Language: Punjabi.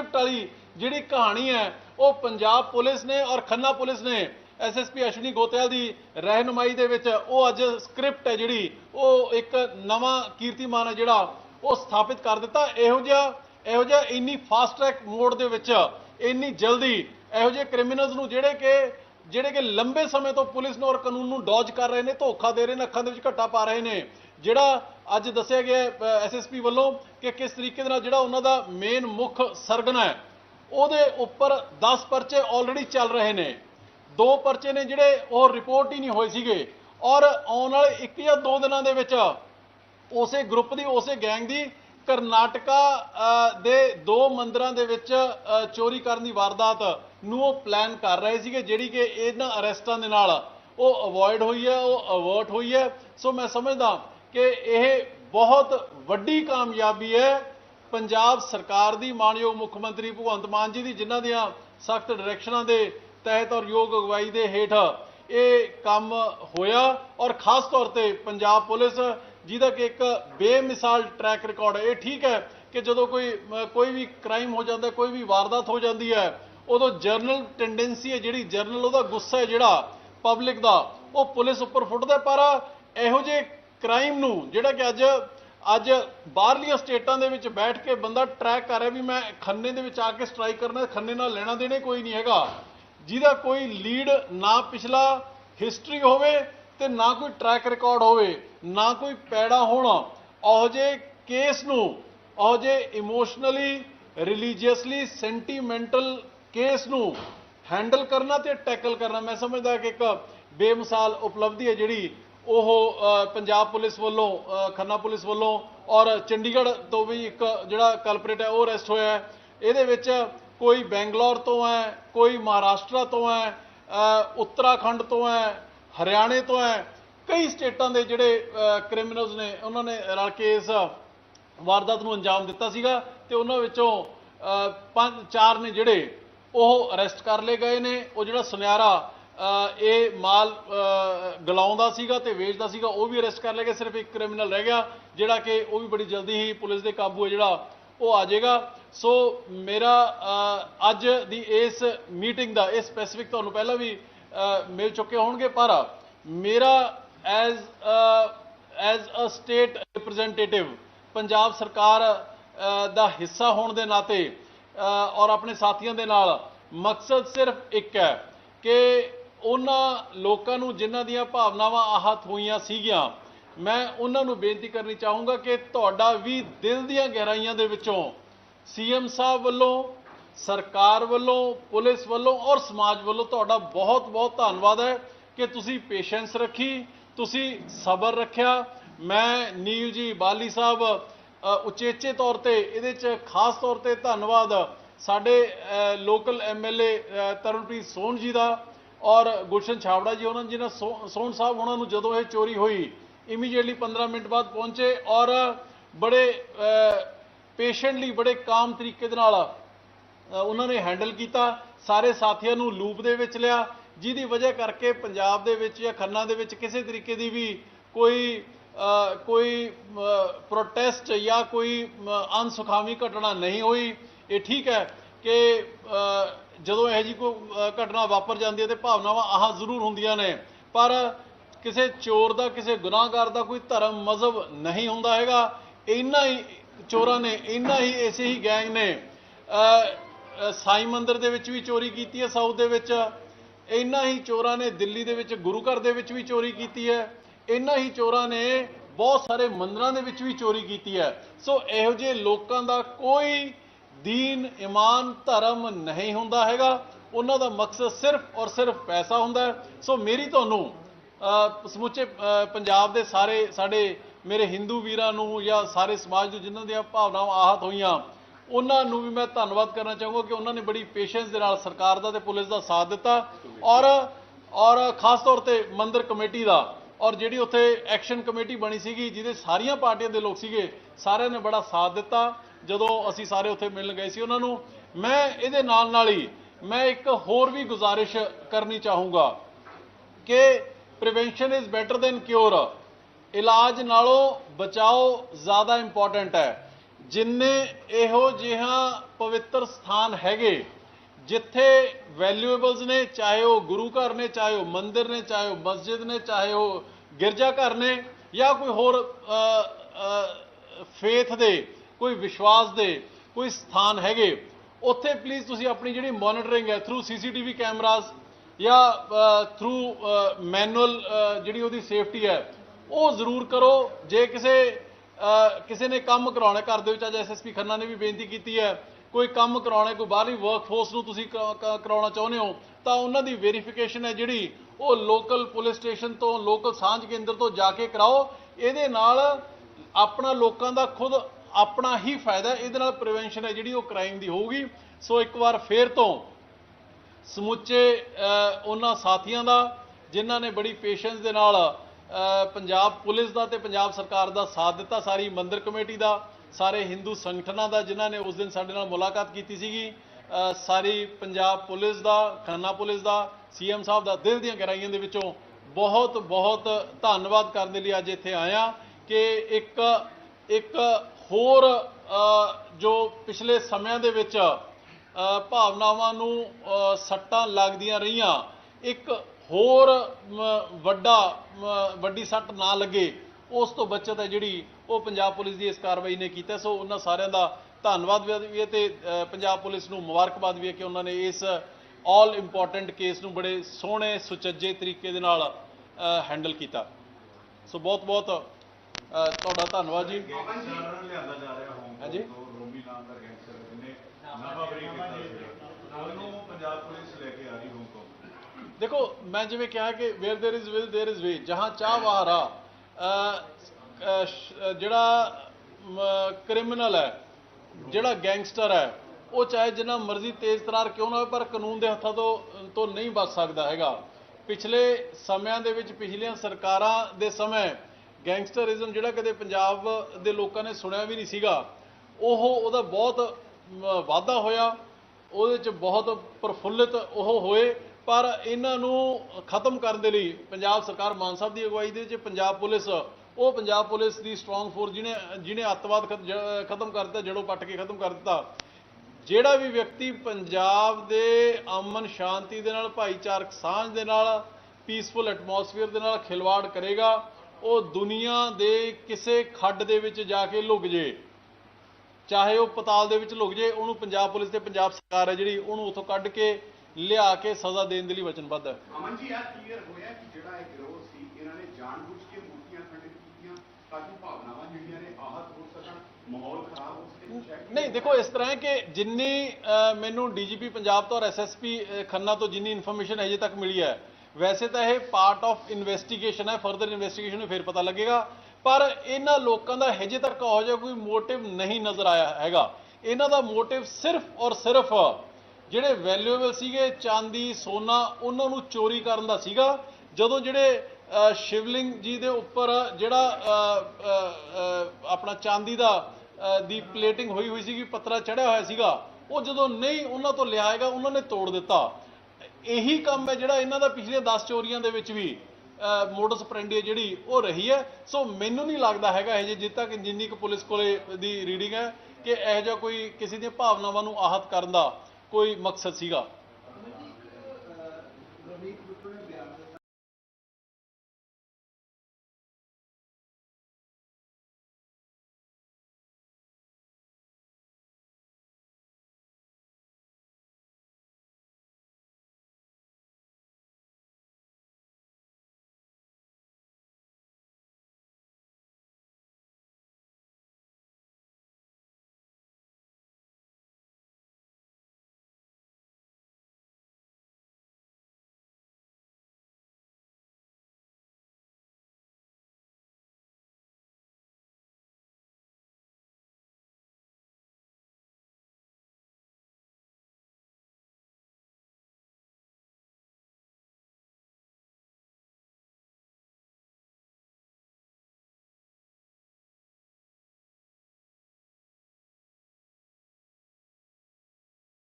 ਸਕ੍ਰਿਪਟ ਵਾਲੀ ਜਿਹੜੀ ਕਹਾਣੀ ਹੈ, ਉਹ ਪੰਜਾਬ ਪੁਲਿਸ ਨੇ ਔਰ ਖੰਨਾ ਪੁਲਿਸ ਨੇ ਐਸਐਸਪੀ ਅਸ਼ਵਨੀ ਗੋਤਿਆਲ ਦੀ ਰਹਿਨੁਮਾਈ ਦੇ ਵਿੱਚ ਉਹ ਅੱਜ ਸਕ੍ਰਿਪਟ ਹੈ ਜਿਹੜੀ, ਉਹ ਇੱਕ ਨਵਾਂ ਕੀਰਤੀਮਾਨ ਹੈ ਜਿਹੜਾ ਉਹ ਸਥਾਪਿਤ ਕਰ ਦਿੱਤਾ। ਇਹੋ ਜਿਹਾ ਇਹੋ ਜਿਹਾ ਇੰਨੀ ਫਾਸਟ ਟਰੈਕ ਮੋਡ ਦੇ ਵਿੱਚ, ਇੰਨੀ ਜਲਦੀ ਇਹੋ ਜਿਹੇ ਕ੍ਰਿਮੀਨਲਸ ਨੂੰ ਜਿਹੜੇ ਕਿ ਜਿਹੜੇ ਕਿ ਲੰਬੇ ਸਮੇਂ ਤੋਂ ਪੁਲਿਸ ਨੂੰ ਔਰ ਕਾਨੂੰਨ ਨੂੰ ਡੌਜ ਕਰ ਰਹੇ ਨੇ, ਧੋਖਾ ਦੇ ਰਹੇ ਨੇ, ਅੱਖਾਂ ਦੇ ਵਿੱਚ ਘੱਟਾ ਪਾ ਰਹੇ ਨੇ ਜਿਹੜਾ ਅੱਜ ਦੱਸਿਆ ਗਿਆ ਐਸਐਸਪੀ ਵੱਲੋਂ ਕਿ ਕਿਸ ਤਰੀਕੇ ਦੇ ਨਾਲ ਜਿਹੜਾ ਉਹਨਾਂ ਦਾ ਮੇਨ ਮੁੱਖ ਸਰਗਨਾ ਹੈ, ਉਹਦੇ ਉੱਪਰ 10 ਪਰਚੇ ਆਲਰੇਡੀ ਚੱਲ ਰਹੇ ਨੇ। ਦੋ ਪਰਚੇ ਨੇ ਜਿਹੜੇ ਉਹ ਰਿਪੋਰਟ ਹੀ ਨਹੀਂ ਹੋਏ ਸੀਗੇ। ਔਰ ਆਉਣ ਵਾਲੇ ਇੱਕ ਜਾਂ ਦੋ ਦਿਨਾਂ ਦੇ ਵਿੱਚ ਉਸੇ ਗਰੁੱਪ ਦੀ, ਉਸੇ ਗੈਂਗ ਦੀ ਕਰਨਾਟਕਾ ਦੇ ਦੋ ਮੰਦਰਾਂ ਦੇ ਵਿੱਚ ਚੋਰੀ ਕਰਨ ਦੀ ਵਾਰਦਾਤ ਨੂੰ ਉਹ ਪਲਾਨ ਕਰ ਰਹੇ ਸੀਗੇ, ਜਿਹੜੀ ਕਿ ਇਹਨਾਂ ਅਰੈਸਟਾਂ ਦੇ ਨਾਲ ਉਹ ਅਵੋਇਡ ਹੋਈ ਹੈ, ਉਹ ਅਵਰਟ ਹੋਈ ਹੈ। ਸੋ ਮੈਂ ਸਮਝਦਾ ਕਿ ਇਹ ਬਹੁਤ ਵੱਡੀ ਕਾਮਯਾਬੀ ਹੈ। ਪੰਜਾਬ ਸਰਕਾਰ ਦੀ, ਮਾਨਯੋਗ ਮੁੱਖ ਮੰਤਰੀ ਭਗਵੰਤ ਮਾਨ ਜੀ ਦੀ, ਜਿਨ੍ਹਾਂ ਦੀਆਂ ਸਖਤ ਡਾਇਰੈਕਸ਼ਨਾਂ ਦੇ ਤਹਿਤ ਔਰ ਯੋਗ ਅਗਵਾਈ ਦੇ ਹੇਠ ਇਹ ਕੰਮ ਹੋਇਆ ਔਰ ਖਾਸ ਤੌਰ ਤੇ ਪੰਜਾਬ ਪੁਲਿਸ, ਜਿਹਦਾ ਕਿ ਇੱਕ ਬੇਮਿਸਾਲ ਟਰੈਕ ਰਿਕਾਰਡ ਹੈ। ਇਹ ਠੀਕ ਹੈ ਕਿ ਜਦੋਂ ਕੋਈ ਕੋਈ ਵੀ ਕ੍ਰਾਈਮ ਹੋ ਜਾਂਦਾ, ਕੋਈ ਵੀ ਵਾਰਦਾਤ ਹੋ ਜਾਂਦੀ ਹੈ, ਉਦੋਂ ਜਰਨਲ ਟੈਂਡੈਂਸੀ ਹੈ, ਜਿਹੜੀ ਜਰਨਲ ਉਹਦਾ ਗੁੱਸਾ ਹੈ ਜਿਹੜਾ ਪਬਲਿਕ ਦਾ, ਉਹ ਪੁਲਿਸ ਉੱਪਰ ਫੁੱਟਦਾ ਪਰ ਇਹੋ ਜਿਹੇ ਕ੍ਰਾਈਮ ਨੂੰ, ਜਿਹੜਾ ਕਿ ਅੱਜ ਅੱਜ ਬਾਹਰਲੀਆਂ ਸਟੇਟਾਂ ਦੇ ਵਿੱਚ ਬੈਠ ਕੇ ਬੰਦਾ ਟਰੈਕ ਕਰ ਰਿਹਾ ਵੀ ਮੈਂ ਖੰਨੇ ਦੇ ਵਿੱਚ ਆ ਕੇ ਸਟ੍ਰਾਈਕ ਕਰਨਾ, ਖੰਨੇ ਨਾਲ ਲੈਣਾ ਦੇਣੇ ਕੋਈ ਨਹੀਂ ਹੈਗਾ। ਜਿਹਦਾ ਕੋਈ ਲੀਡ ਨਾ ਪਿਛਲਾ ਹਿਸਟਰੀ ਹੋਵੇ ਤੇ ਨਾ ਕੋਈ ਟਰੈਕ ਰਿਕਾਰਡ ਹੋਵੇ, ਨਾ ਕੋਈ ਪੈੜਾ ਹੋਣਾ, ਉਹੋ ਜਿਹੇ ਕੇਸ ਨੂੰ, ਉਹੋ ਜਿਹੇ ਇਮੋਸ਼ਨਲੀ ਰਿਲੀਜੀਅਸਲੀ ਸੈਂਟੀਮੈਂਟਲ ਕੇਸ ਨੂੰ ਹੈਂਡਲ ਕਰਨਾ ਤੇ ਟੈਕਲ ਕਰਨਾ। ਮੈਂ ਸਮਝਦਾ ਕਿ ਇੱਕ ਬੇਮਿਸਾਲ ਉਪਲਬਧੀ ਹੈ ਜਿਹੜੀ ਉਹ ਪੰਜਾਬ ਪੁਲਿਸ ਵੱਲੋਂ ਖੰਨਾ ਪੁਲਿਸ ਵੱਲੋਂ ਔਰ ਚੰਡੀਗੜ੍ਹ ਤੋਂ ਵੀ ਇੱਕ ਜਿਹੜਾ ਕਲਪਰੇਟ ਹੈ, ਉਹ ਅਰੈਸਟ ਹੋਇਆ ਹੈ। ਇਹਦੇ ਵਿੱਚ ਕੋਈ ਬੈਂਗਲੌਰ ਤੋਂ ਹੈ, ਕੋਈ ਮਹਾਰਾਸ਼ਟਰ ਤੋਂ ਹੈ ਉੱਤਰਾਖੰਡ ਤੋਂ ਹੈ, ਹਰਿਆਣੇ ਤੋਂ ਹੈ। ਕਈ ਸਟੇਟਾਂ ਦੇ ਜਿਹੜੇ ਕ੍ਰਿਮੀਨਲਸ ਨੇ, ਉਹਨਾਂ ਨੇ ਰਲ ਕੇ ਇਸ ਵਾਰਦਾਤ ਨੂੰ ਅੰਜਾਮ ਦਿੱਤਾ ਸੀਗਾ ਤੇ ਉਹਨਾਂ ਵਿੱਚੋਂ ਪੰਜ, ਚਾਰ ਨੇ ਜਿਹੜੇ ਉਹ ਅਰੈਸਟ ਕਰ ਲਏ ਗਏ ਨੇ। ਉਹ ਜਿਹੜਾ ਸੁਨਿਆਰਾ ਇਹ ਮਾਲ ਅ, ਗਲਾਉਂਦਾ ਸੀਗਾ ਤੇ ਵੇਚਦਾ ਸੀਗਾ ਉਹ ਵੀ ਅਰੈਸਟ ਕਰ ਲਏ ਗਿਆ ਸਿਰਫ ਇੱਕ ਕ੍ਰਿਮੀਨਲ ਰਹਿ ਗਿਆ ਜਿਹੜਾ ਕਿ ਉਹ ਵੀ ਬੜੀ ਜਲਦੀ ਹੀ ਪੁਲਿਸ ਦੇ ਕਾਬੂ ਹੈ ਜਿਹੜਾ ਉਹ ਆ ਜਾਏਗਾ। ਸੋ ਮੇਰਾ ਅੱਜ ਦੀ ਇਸ ਮੀਟਿੰਗ ਦਾ ਇਹ ਸਪੈਸੀਫਿਕ ਤੁਹਾਨੂੰ ਪਹਿਲਾਂ ਵੀ ਮਿਲ ਚੁੱਕੇ ਹੋਣਗੇ ਪਰ ਮੇਰਾ as as a state representative Punjab ਸਰਕਾਰ ਦਾ ਹਿੱਸਾ ਹੋਣ ਦੇ ਨਾਤੇ ਔਰ ਆਪਣੇ ਸਾਥੀਆਂ ਦੇ ਨਾਲ ਮਕਸਦ ਸਿਰਫ ਇੱਕ ਹੈ ਕਿ ਉਹਨਾਂ ਲੋਕਾਂ ਨੂੰ ਜਿਨ੍ਹਾਂ ਦੀਆਂ ਭਾਵਨਾਵਾਂ ਆਹਤ ਹੋਈਆਂ ਸੀਗੀਆਂ, ਮੈਂ ਉਹਨਾਂ ਨੂੰ ਬੇਨਤੀ ਕਰਨੀ ਚਾਹੂੰਗਾ ਕਿ ਤੁਹਾਡਾ ਵੀ ਦਿਲ ਦੀਆਂ ਗਹਿਰਾਈਆਂ ਦੇ ਵਿੱਚੋਂ ਸੀਐਮ ਸਾਹਿਬ ਵੱਲੋਂ, ਸਰਕਾਰ ਵੱਲੋਂ, ਪੁਲਿਸ ਵੱਲੋਂ ਔਰ ਸਮਾਜ ਵੱਲੋਂ ਤੁਹਾਡਾ ਬਹੁਤ ਬਹੁਤ ਧੰਨਵਾਦ ਹੈ ਕਿ ਤੁਸੀਂ ਪੇਸ਼ੈਂਸ ਰੱਖੀ, ਤੁਸੀਂ ਸਬਰ ਰੱਖਿਆ। ਮੈਂ ਨੀਲ ਜੀ ਬਾਲੀ ਸਾਹਿਬ ਉਚੇਚੇ ਤੌਰ ਤੇ, ਇਹਦੇ 'ਚ ਖਾਸ ਤੌਰ ਤੇ ਧੰਨਵਾਦ ਸਾਡੇ ਲੋਕਲ ਐਮਐਲਏ ਤਰਨਪ੍ਰੀਤ ਸੋਹਣ ਜੀ ਦਾ। ਔਰ ਗੁਲਸ਼ਨ ਛਾਵੜਾ ਜੀ ਉਹਨਾਂ ਜਿਹਨਾਂ ਸੋ- ਸੋਹਣ ਸਾਹਿਬ ਉਹਨਾਂ ਨੂੰ ਜਦੋਂ ਇਹ ਚੋਰੀ ਹੋਈ ਇਮੀਡੀਏਟਲੀ 15 ਮਿੰਟ ਬਾਅਦ ਪਹੁੰਚੇ ਔਰ ਬੜੇ ਪੇਸ਼ੈਂਟਲੀ ਬੜੇ ਕਾਮ ਤਰੀਕੇ ਦੇ ਨਾਲ ਉਹਨਾਂ ਨੇ ਹੈਂਡਲ ਕੀਤਾ ਸਾਰੇ ਸਾਥੀਆਂ ਨੂੰ ਲੂਪ ਦੇ ਵਿੱਚ ਲਿਆ ਜਿਹਦੀ ਵਜ੍ਹਾ ਕਰਕੇ ਪੰਜਾਬ ਦੇ ਵਿੱਚ ਜਾਂ ਖੰਨਾ ਦੇ ਵਿੱਚ ਕਿਸੇ ਤਰੀਕੇ ਦੀ ਵੀ ਕੋਈ ਕੋਈ ਪ੍ਰੋਟੈਸਟ ਜਾਂ ਕੋਈ ਅ, ਅਨਸੁਖਾਵੀ ਘਟਨਾ ਨਹੀਂ ਹੋਈ। ਇਹ ਠੀਕ ਹੈ ਕਿ ਜਦੋਂ ਇਹੋ ਜਿਹੀ ਕੋਈ ਘਟਨਾ ਵਾਪਰ ਜਾਂਦੀ ਹੈ ਤੇ ਭਾਵਨਾਵਾਂ ਆਹ ਜ਼ਰੂਰ ਹੁੰਦੀਆਂ ਨੇ। ਪਰ ਕਿਸੇ ਚੋਰ ਦਾ, ਕਿਸੇ ਗੁਨਾਹਗਾਰ ਦਾ ਕੋਈ ਧਰਮ, ਮਜ਼ਹਬ ਨਹੀਂ ਹੁੰਦਾ ਹੈਗਾ। ਇੰਨਾ ਹੀ ਚੋਰਾਂ ਨੇ, ਇੰਨਾ ਹੀ ਐਸੇ ਹੀ ਗੈਂਗ ਨੇ। ਸਾਈ ਮੰਦਰ ਦੇ ਵਿੱਚ ਵੀ ਚੋਰੀ ਕੀਤੀ ਹੈ, ਸਾਊਥ ਦੇ ਵਿੱਚ। ਇੰਨਾ ਹੀ ਚੋਰਾਂ ਨੇ ਦਿੱਲੀ ਦੇ ਵਿੱਚ, ਗੁਰੂ ਘਰ ਦੇ ਵਿੱਚ ਵੀ ਚੋਰੀ ਕੀਤੀ ਹੈ। ਇੰਨਾ ਹੀ ਚੋਰਾਂ ਨੇ ਬਹੁਤ ਸਾਰੇ ਮੰਦਰਾਂ ਦੇ ਵਿੱਚ ਵੀ ਚੋਰੀ ਕੀਤੀ ਹੈ। ਸੋ ਇਹੋ ਜਿਹੇ ਲੋਕਾਂ ਦਾ ਕੋਈ ਦੀਨ, ਇਮਾਨ, ਧਰਮ ਨਹੀਂ ਹੁੰਦਾ ਹੈਗਾ। ਉਹਨਾਂ ਦਾ ਮਕਸਦ ਸਿਰਫ ਔਰ ਸਿਰਫ ਪੈਸਾ ਹੁੰਦਾ ਹੈ। ਸੋ ਮੇਰੀ ਤੁਹਾਨੂੰ ਸਮੁੱਚੇ ਪੰਜਾਬ ਦੇ ਸਾਰੇ ਸਾਡੇ ਮੇਰੇ ਹਿੰਦੂ ਵੀਰਾਂ ਨੂੰ ਜਾਂ ਸਾਰੇ ਸਮਾਜ ਨੂੰ ਜਿਨ੍ਹਾਂ ਦੀਆਂ ਭਾਵਨਾਵਾਂ ਆਹਤ ਹੋਈਆਂ, ਉਹਨਾਂ ਨੂੰ ਵੀ ਮੈਂ ਧੰਨਵਾਦ ਕਰਨਾ ਚਾਹੂੰਗਾ ਕਿ ਉਹਨਾਂ ਨੇ ਬੜੀ ਪੇਸ਼ੈਂਸ ਦੇ ਨਾਲ ਸਰਕਾਰ ਦਾ ਤੇ ਪੁਲਿਸ ਦਾ ਸਾਥ ਦਿੱਤਾ ਔਰ ਔਰ ਖਾਸ ਤੌਰ ਤੇ ਮੰਦਰ ਕਮੇਟੀ ਦਾ ਔਰ ਜਿਹੜੀ ਉੱਥੇ ਐਕਸ਼ਨ ਕਮੇਟੀ ਬਣੀ ਸੀਗੀ, ਜਿਹਦੇ ਸਾਰੀਆਂ ਪਾਰਟੀਆਂ ਦੇ ਲੋਕ ਸੀਗੇ, ਸਾਰਿਆਂ ਨੇ ਬੜਾ ਸਾਥ ਦਿੱਤਾ। ਜਦੋਂ ਅਸੀਂ ਸਾਰੇ ਉੱਥੇ ਮਿਲਣ ਗਏ ਸੀ ਉਹਨਾਂ ਨੂੰ, ਮੈਂ ਇਹਦੇ ਨਾਲ ਨਾਲ ਹੀ, ਮੈਂ ਇੱਕ ਹੋਰ ਵੀ ਗੁਜ਼ਾਰਿਸ਼ ਕਰਨੀ ਚਾਹੂੰਗਾ ਕਿ prevention is better than cure ਇਲਾਜ ਨਾਲੋਂ ਬਚਾਓ ਜ਼ਿਆਦਾ ਇੰਪੋਰਟੈਂਟ ਹੈ। ਜਿੰਨੇ ਇਹੋ ਜਿਹਾ ਪਵਿੱਤਰ ਸਥਾਨ ਹੈਗੇ, ਜਿੱਥੇ ਵੈਲਿਊਏਬਲਸ ਨੇ, ਚਾਹੇ ਉਹ ਗੁਰੂ ਘਰ ਨੇ, ਚਾਹੇ ਉਹ ਮੰਦਿਰ ਨੇ, ਚਾਹੇ ਉਹ ਮਸਜਿਦ ਨੇ, ਚਾਹੇ ਉਹ ਗਿਰਜਾ ਘਰ ਨੇ ਜਾਂ ਕੋਈ ਹੋਰ ਫੇਥ ਦੇ ਕੋਈ ਵਿਸ਼ਵਾਸ ਦੇ, ਕੋਈ ਸਥਾਨ ਹੈਗੇ, ਉੱਥੇ ਪਲੀਜ਼ ਤੁਸੀਂ ਆਪਣੀ ਜਿਹੜੀ ਮੋਨੀਟਰਿੰਗ ਹੈ ਥਰੂ ਸੀਸੀਟੀਵੀ ਕੈਮਰਾਜ਼ ਜਾਂ ਥਰੂ ਮੈਨੂਅਲ ਜਿਹੜੀ ਉਹਦੀ ਸੇਫਟੀ ਹੈ, ਉਹ ਜ਼ਰੂਰ ਕਰੋ। ਜੇ ਕਿਸੇ ਕਿਸੇ ਨੇ ਕੰਮ ਕਰਾਉਣਾ ਘਰ ਦੇ ਵਿੱਚ, ਅੱਜ ਐਸਐਸਪੀ ਖੰਨਾ ਨੇ ਵੀ ਬੇਨਤੀ ਕੀਤੀ ਹੈ, ਕੋਈ ਕੰਮ ਕਰਾਉਣਾ, ਕੋਈ ਬਾਹਰਲੀ ਵਰਕਫੋਰਸ ਨੂੰ ਤੁਸੀਂ ਕਰਾਉਣਾ ਚਾਹੁੰਦੇ ਹੋ, ਤਾਂ ਉਹਨਾਂ ਦੀ ਵੈਰੀਫਿਕੇਸ਼ਨ ਹੈ ਜਿਹੜੀ, ਉਹ ਲੋਕਲ ਪੁਲਿਸ ਸਟੇਸ਼ਨ ਤੋਂ ਲੋਕਲ ਸਾਂਝ ਕੇਂਦਰ ਤੋਂ ਜਾ ਕੇ ਕਰਾਓ। ਇਹਦੇ ਨਾਲ ਆਪਣਾ ਲੋਕਾਂ ਦਾ ਖੁਦ ਆਪਣਾ ਹੀ ਫਾਇਦਾ ਇਹਦੇ ਨਾਲ ਪ੍ਰੀਵੈਂਸ਼ਨ ਹੈ ਜਿਹੜੀ ਉਹ ਕ੍ਰਾਈਮ ਦੀ ਹੋਊਗੀ। ਸੋ ਇੱਕ ਵਾਰ ਫੇਰ ਤੋਂ ਸਮੁੱਚੇ ਉਹਨਾਂ ਸਾਥੀਆਂ ਦਾ, ਜਿਨ੍ਹਾਂ ਨੇ ਬੜੀ ਪੇਸ਼ੈਂਸ ਦੇ ਨਾਲ ਪੰਜਾਬ ਪੁਲਿਸ ਦਾ ਤੇ ਪੰਜਾਬ ਸਰਕਾਰ ਦਾ ਸਾਥ ਦਿੱਤਾ, ਸਾਰੀ ਮੰਦਰ ਕਮੇਟੀ ਦਾ, ਸਾਰੇ ਹਿੰਦੂ ਸੰਗਠਨਾਂ ਦਾ, ਜਿਨ੍ਹਾਂ ਨੇ ਉਸ ਦਿਨ ਸਾਡੇ ਨਾਲ ਮੁਲਾਕਾਤ ਕੀਤੀ ਸੀਗੀ ਸਾਰੀ ਪੰਜਾਬ ਪੁਲਿਸ ਦਾ, ਖੰਨਾ ਪੁਲਿਸ ਦਾ, ਸੀਐਮ ਸਾਹਿਬ ਦਾ ਦਿਲ ਦੀਆਂ ਗਹਿਰਾਈਆਂ ਦੇ ਵਿੱਚੋਂ ਬਹੁਤ ਬਹੁਤ ਧੰਨਵਾਦ ਕਰਨ ਦੇ ਲਈ ਅੱਜ ਇੱਥੇ ਆਇਆ ਕਿ ਇੱਕ ਇੱਕ ਹੋਰ ਜੋ ਪਿਛਲੇ ਸਮਿਆਂ ਦੇ ਵਿੱਚ ਭਾਵਨਾਵਾਂ ਨੂੰ ਸੱਟਾਂ ਲੱਗਦੀਆਂ ਰਹੀਆਂ, ਇੱਕ ਹੋਰ ਵੱਡਾ ਵੱਡੀ ਸੱਟ ਨਾ ਲੱਗੇ, ਉਸ ਤੋਂ ਬਚਤ ਹੈ ਜਿਹੜੀ ਉਹ ਪੰਜਾਬ ਪੁਲਿਸ ਦੀ ਇਸ ਕਾਰਵਾਈ ਨੇ ਕੀਤਾ। ਸੋ ਉਹਨਾਂ ਸਾਰਿਆਂ ਦਾ ਧੰਨਵਾਦ ਵੀ ਹੈ ਤੇ ਪੰਜਾਬ ਪੁਲਿਸ ਨੂੰ ਮੁਬਾਰਕਬਾਦ ਵੀ ਹੈ ਕਿ ਉਹਨਾਂ ਨੇ ਇਸ ਆਲ ਇੰਪੋਰਟੈਂਟ ਕੇਸ ਨੂੰ ਬੜੇ ਸੋਹਣੇ, ਸੁਚੱਜੇ ਤਰੀਕੇ ਦੇ ਨਾਲ ਹੈਂਡਲ ਕੀਤਾ। ਸੋ ਬਹੁਤ ਬਹੁਤ ਤੁਹਾਡਾ ਧੰਨਵਾਦ ਜੀ ਗੈਂਗਸਟਰ ਲਿਆਂਦਾ ਜਾ ਰਿਹਾ ਹੋਂਗ ਹਾਂਜੀ। ਤੋਂ ਰੋਮੀ ਨਾਮ ਦਾ ਗੈਂਗਸਟਰ ਜਿਹਨੇ ਨਵਾਂ ਬਰੀ ਕੀਤਾ ਸੀ ਉਹਨੂੰ ਪੰਜਾਬ ਪੁਲਿਸ ਲੈ ਕੇ ਆ ਰਹੀ ਹੋਂਗ ਤੋਂ ਦੇਖੋ ਮੈਂ ਜਿਵੇਂ ਕਿਹਾ ਕਿ where there is will there is way ਜਹਾਂ ਚਾਹ ਵਹਾਂ ਰਾ ਅ, ਅ, ਸ਼- ਜਿਹੜਾ ਕ੍ਰਿਮੀਨਲ ਹੈ ਜਿਹੜਾ ਗੈਂਗਸਟਰ ਹੈ ਉਹ ਚਾਹੇ ਜਿੰਨਾ ਮਰਜ਼ੀ ਤੇਜ਼ ਤਰਾਰ ਕਿਉਂ ਨਾ ਹੋਵੇ ਪਰ ਕਾਨੂੰਨ ਦੇ ਹੱਥਾਂ ਤੋਂ ਤੋਂ ਨਹੀਂ ਬਚ ਸਕਦਾ ਹੈਗਾ ਪਿਛਲੇ ਸਮਿਆਂ ਦੇ ਵਿੱਚ ਪਿਛਲੀਆਂ ਸਰਕਾਰਾਂ ਦੇ ਸਮੇਂ ਗੈਂਗਸਟਰਿਜ਼ਮ ਜਿਹੜਾ ਕਦੇ ਪੰਜਾਬ ਦੇ ਲੋਕਾਂ ਨੇ ਸੁਣਿਆ ਵੀ ਨਹੀਂ ਸੀਗਾ, ਉਹ ਉਹਦਾ ਬਹੁਤ ਵਾਧਾ ਹੋਇਆ, ਉਹਦੇ ਚ ਬਹੁਤ ਪ੍ਰਫੁੱਲਿਤ ਉਹ ਹੋਏ, ਪਰ ਇਹਨਾਂ ਨੂੰ ਖਤਮ ਕਰਨ ਦੇ ਲਈ ਪੰਜਾਬ ਸਰਕਾਰ ਮਾਨ ਸਾਹਿਬ ਦੀ ਅਗਵਾਈ ਦੇ ਵਿੱਚ ਪੰਜਾਬ ਪੁਲਿਸ, ਉਹ ਪੰਜਾਬ ਪੁਲਿਸ ਦੀ ਸਟਰੋਂਗ ਫੋਰਸ ਜਿਹਨੇ ਜਿਹਨੇ ਅੱਤਵਾਦ ਖਤ- ਜ- ਖਤਮ ਕਰ ਦਿੱਤਾ, ਜੜੋਂ ਪੱਟ ਕੇ ਖਤਮ ਕਰ ਦਿੱਤਾ। ਜਿਹੜਾ ਵੀ ਵਿਅਕਤੀ ਪੰਜਾਬ ਦੇ ਅਮਨ ਸ਼ਾਂਤੀ ਦੇ ਨਾਲ, ਭਾਈਚਾਰਕ ਸਾਂਝ ਦੇ ਨਾਲ ਪੀਸਫੁਲ ਐਟਮੋਸਫੀਅਰ ਦੇ ਨਾਲ ਖਿਲਵਾੜ ਕਰੇਗਾ ਉਹ ਦੁਨੀਆ ਦੇ ਕਿਸੇ ਖੱਡ ਦੇ ਵਿੱਚ ਜਾ ਕੇ ਲੁਕ ਜੇ। ਚਾਹੇ ਉਹ ਪਤਾਲ ਦੇ ਵਿੱਚ ਲੁਕ ਜੇ ਉਹਨੂੰ ਪੰਜਾਬ ਪੁਲਿਸ ਤੇ ਪੰਜਾਬ ਸਰਕਾਰ ਹੈ ਜਿਹੜੀ ਉਹਨੂੰ ਉੱਥੋਂ ਕੱਢ ਕੇ ਲਿਆ ਕੇ ਸਜ਼ਾ ਦੇਣ ਦੇ ਲਈ ਵਚਨਬੱਧ ਹੈ। ਅਮਨ ਜੀ ਇਹ ਕਲੀਅਰ ਹੋਇਆ ਕਿ ਜਿਹੜਾ ਇਹ ਗਿਰੋਹ ਸੀ ਇਹਨਾਂ ਨੇ ਜਾਣਬੁੱਝ ਕੇ ਮੂਰਤੀਆਂ ਖੰਡਿਤ ਕੀਤੀਆਂ ਤਾਂ ਕਿ ਭਾਵਨਾਵਾਂ ਜਿਹੜੀਆਂ ਨੇ ਆਹਤ ਹੋ ਸਕਣ ਮਾਹੌਲ ਖਰਾਬ ਹੋ ਸਕੇ। ਨਹੀਂ ਦੇਖੋ ਇਸ ਤਰ੍ਹਾਂ ਹੈ ਕਿ ਜਿੰਨੀ ਮੈਨੂੰ ਡੀਜੀਪੀ ਪੰਜਾਬ ਤੋਂ ਔਰ ਐਸਐਸਪੀ ਖੰਨਾ ਤੋਂ ਜਿੰਨੀ ਇਨਫੋਰਮੇਸ਼ਨ ਹਜੇ ਤੱਕ ਮਿਲੀ ਹੈ ਵੈਸੇ ਤਾਂ ਇਹ ਪਾਰਟ ਆਫ ਇਨਵੈਸਟੀਗੇਸ਼ਨ ਹੈ ਫਰਦਰ ਇਨਵੈਸਟੀਗੇਸ਼ਨ ਨੂੰ ਫਿਰ ਪਤਾ ਲੱਗੇਗਾ। ਪਰ ਇਹਨਾਂ ਲੋਕਾਂ ਦਾ ਹਜੇ ਤੱਕ ਇਹੋ ਜਿਹਾ ਕੋਈ ਮੋਟਿਵ ਨਹੀਂ ਨਜ਼ਰ ਆਇਆ ਹੈਗਾ। ਇਹਨਾਂ ਦਾ ਮੋਟਿਵ ਸਿਰਫ ਔਰ ਸਿਰਫ ਜਿਹੜੇ ਵੈਲਿਊਏਬਲ ਸੀਗੇ, ਚਾਂਦੀ, ਸੋਨਾ, ਉਹਨਾਂ ਨੂੰ ਚੋਰੀ ਕਰਨ ਦਾ ਸੀਗਾ। ਜਦੋਂ ਜਿਹੜੇ ਸ਼ਿਵਲਿੰਗ ਜੀ ਦੇ ਉੱਪਰ ਜਿਹੜਾ ਆਪਣਾ ਚਾਂਦੀ ਦਾ ਦੀ ਪਲੇਟਿੰਗ ਹੋਈ ਹੋਈ ਸੀਗੀ, ਪੱਤਰਾ ਚੜਿਆ ਹੋਇਆ ਸੀਗਾ, ਉਹ ਜਦੋਂ ਨਹੀਂ ਉਹਨਾਂ ਤੋਂ ਲਿਆ ਹੈਗਾ ਉਹਨਾਂ ਨੇ ਤੋੜ ਦਿੱਤਾ। ਇਹੀ ਕੰਮ ਹੈ ਜਿਹੜਾ ਇਹਨਾਂ ਦਾ ਪਿਛਲੇ 10 ਚੋਰੀਆਂ ਦੇ ਵਿੱਚ ਵੀ ਮੋਡਸ ਪ੍ਰੈਂਡੀ ਜਿਹੜੀ ਉਹ ਰਹੀ ਹੈ। ਸੋ ਮੈਨੂੰ ਨਹੀਂ ਲੱਗਦਾ ਹੈਗਾ ਇਹ ਜੇ ਜਿੱਦ ਤੱਕ ਜਿੰਨੀ ਕੁ ਪੁਲਿਸ ਕੋਲੇ ਦੀ ਰੀਡਿੰਗ ਹੈ ਕਿ ਇਹੋ ਜਿਹਾ ਕੋਈ ਕਿਸੇ ਦੀਆਂ ਭਾਵਨਾਵਾਂ ਨੂੰ ਆਹਤ ਕਰਨ ਦਾ ਕੋਈ ਮਕਸਦ ਸੀਗਾ।